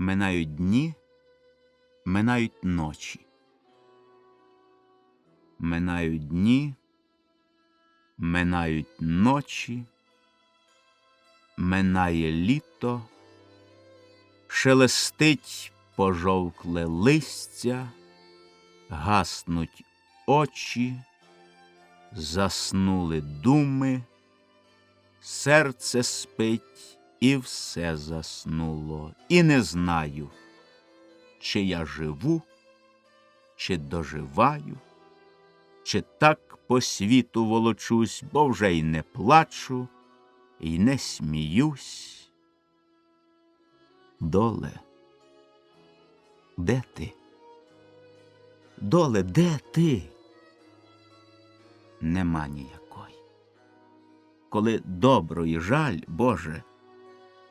Минають дні, минають ночі. Минають дні, минають ночі, минає літо, шелестить пожовкле листя, гаснуть очі, заснули думи, серце спить і все заснуло, і не знаю, чи я живу, чи доживаю, чи так по світу волочусь, бо вже й не плачу, і не сміюсь. Доле, де ти? Доле, де ти? Нема ніякої. Коли доброї жаль, Боже,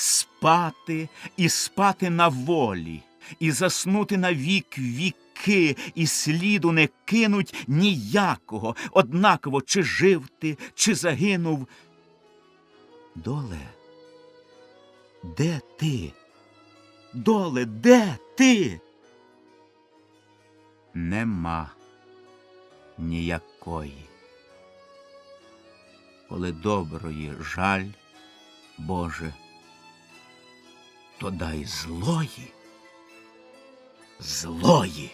Спати і спати на волі, і заснути на вік віки, і сліду не кинуть ніякого, однаково, чи жив ти, чи загинув. Доле, де ти? Доле, де ти? Нема ніякої. Коли доброї жаль, Боже, то дай злої, злої.